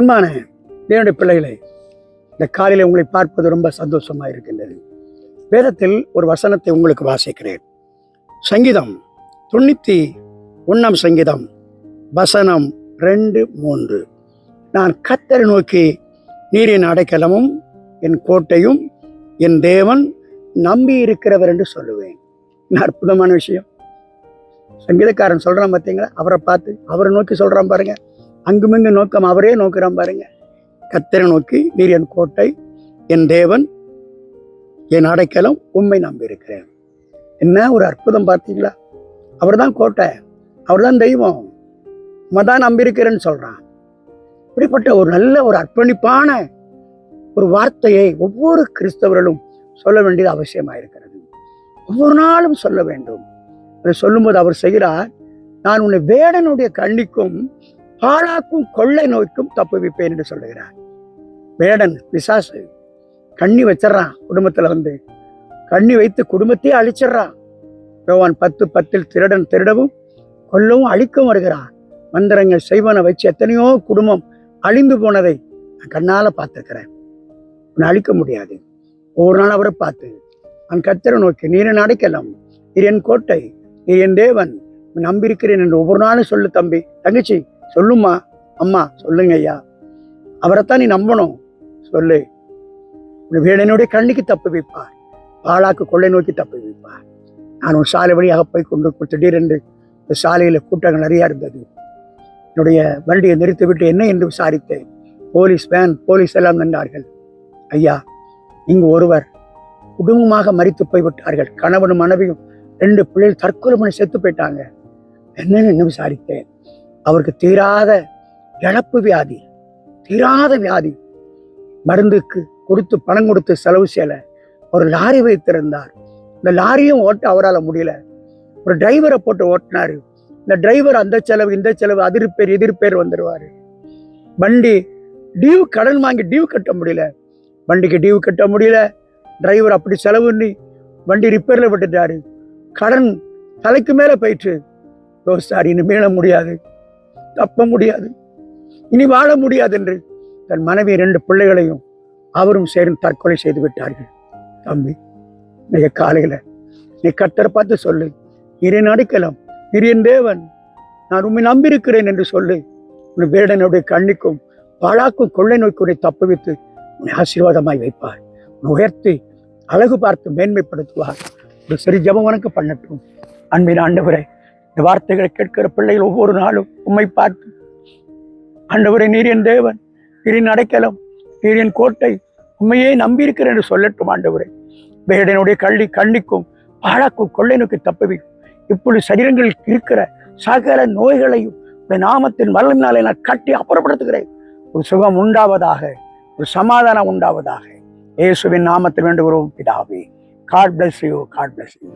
அன்பான தேவனுடைய பிள்ளைகளை இந்த காலையில் உங்களை பார்ப்பது ரொம்ப சந்தோஷமாக இருக்கின்றது. வேதத்தில் ஒரு வசனத்தை உங்களுக்கு வாசிக்கிறேன். சங்கீதம் தொண்ணூற்றி ஒன்றாம் சங்கீதம் வசனம் ரெண்டு மூன்று. நான் கத்தரை நோக்கி நீரின் அடைக்கலமும் என் கோட்டையும் என் தேவன் நம்பி இருக்கிறவர் என்று சொல்லுவேன். என்ன அற்புதமான விஷயம். சங்கீதக்காரன் சொல்றான் பார்த்தீங்களா அவரை பார்த்து அவரை நோக்கி சொல்கிறான் பாருங்க. அங்குமிங்கு நோக்கம் அவரே நோக்கிறான் பாருங்க. கத்தரை நோக்கி நீர் என் கோட்டை என் தேவன் என் அடைக்கலம் உண்மை நம்பி இருக்கிறேன் என்ன ஒரு அற்புதம் பார்த்தீங்களா? அவர்தான் கோட்டை அவர் தான் தெய்வம் மதான் நம்பியிருக்கிறேன்னு சொல்றான். இப்படிப்பட்ட ஒரு நல்ல ஒரு அர்ப்பணிப்பான ஒரு வார்த்தையை ஒவ்வொரு கிறிஸ்தவர்களும் சொல்ல வேண்டியது அவசியமாயிருக்கிறது. ஒவ்வொரு நாளும் சொல்ல வேண்டும். அதை சொல்லும்போது அவர் செய்கிறார் நான் உன்னை வேடனுடைய கண்ணிக்கும் பாழாக்கும் கொள்ளை நோய்க்கும் தப்புவிப்பேன் என்று சொல்லுகிறார். வேடன் பிசாசு கண்ணி வச்சிடறான் குடும்பத்துல வந்து. கண்ணி வைத்து குடும்பத்தையே அழிச்சிடுறான் யோவான் பத்து பத்தில் திருடன் திருடவும் கொல்லவும் அழிக்கவும் வருகிறான். மந்திரங்கள் செய்வனை வச்சு எத்தனையோ குடும்பம் அழிந்து போனதை நான் கண்ணால பார்த்துருக்கிறேன். உன்னை அழிக்க முடியாது. ஒவ்வொரு நாள் அவரை பார்த்து அவன் கத்திர நோக்கி நீரின் அடைக்கலாம். நீர் என் கோட்டை. நீர் என் தேவன். உன்னை நம்பியிருக்கிறேன் என்று ஒவ்வொரு நாளும் சொல்லு தம்பி தங்கச்சி சொல்லுமா? அம்மா சொல்லுங்க ஐயா அவரைத்தான் நீ நம்பணும். சொல்லு. உன் வேடனுடைய கண்ணிக்கு தப்பு வைப்பார். பாலாக்கு கொள்ளை நோக்கி தப்பு வைப்பார். நான் ஒரு சாலை வழியாக போய் கொண்டு திடீரென்று இந்த சாலையில் கூட்டங்கள் நிறையா இருந்தது. என்னுடைய வண்டியை நிறுத்திவிட்டு என்ன என்று விசாரித்தேன். போலீஸ் வேன் போலீஸ் எல்லாம் நின்றார்கள். ஐயா இங்கு ஒருவர் குடும்பமாக மறித்து போய்விட்டார்கள் கணவனும் மனைவியும் ரெண்டு பிள்ளைகள் தற்கொலை பண்ணி செத்து போயிட்டாங்க. என்னன்னு என்ன விசாரித்தேன். அவருக்கு தீராத இழப்பு வியாதி தீராத வியாதி. மருந்துக்கு கொடுத்து பணம் கொடுத்து செலவு செய்யல. ஒரு லாரி வைத்திருந்தார். இந்த லாரியும் ஓட்ட அவரால் முடியல. ஒரு டிரைவரை போட்டு ஓட்டினார். இந்த டிரைவர் அந்த செலவு இந்த செலவு அதிர்பேர் எதிர்பேர் வந்துடுவாரு வண்டி டியூ கடன் வாங்கி டியூ கட்ட முடியல. வண்டிக்கு டியூ கட்ட முடியல. டிரைவர் அப்படி செலவு பண்ணி வண்டி ரிப்பேரில் விட்டுட்டாரு. கடன் தலைக்கு மேலே போயிட்டு யோசிச்சார் இனி மீள முடியாது. தப்ப முடியாது. இனி வாழ முடியாது என்று தன் மனைவி ரெண்டு பிள்ளைகளையும் அவரும் சேர்ந்து தற்கொலை செய்து விட்டார்கள். தம்பி இன்னைக்கு காலையில நீ கத்தரை பார்த்து சொல்லு. இறை நடிக்கலாம். இரியன் தேவன் நான் உண்மை நம்பியிருக்கிறேன் என்று சொல்லு. உன் வேடனுடைய கண்ணிக்கும் பாழாக்கும் கொள்ளை நோய்க்குடைய தப்புவித்து உன்னை ஆசீர்வாதமாய் வைப்பார். உயர்த்தி அழகு பார்த்து மேன்மைப்படுத்துவார். ஒரு சரி ஜபம் உனக்கு பண்ணட்டும். அன்பின் ஆண்டவரை இந்த வார்த்தைகளை கேட்கிற பிள்ளைகள் ஒவ்வொரு நாளும் உண்மை பார்த்து ஆண்டவரை நீரியன் தேவன் நீரின் அடைக்கலம் நீரியன் கோட்டை உண்மையே நம்பியிருக்கிறேன் என்று சொல்லட்டும் ஆண்டவரே. வேடனுடைய கள்ளி கண்ணிக்கும் பாழாக்கும் கொள்ளைனுக்கு நோக்கி தப்புவிக்கும் இப்பொழுது சரீரங்களில் இருக்கிற சகல நோய்களையும் இந்த நாமத்தின் வல்லனாலே நான் கட்டி அப்புறப்படுத்துகிறேன். ஒரு சுகம் உண்டாவதாக ஒரு சமாதானம் உண்டாவதாக. இயேசுவின் நாமத்தில் வேண்டுகிறோம் பிதாவே. God bless you God bless you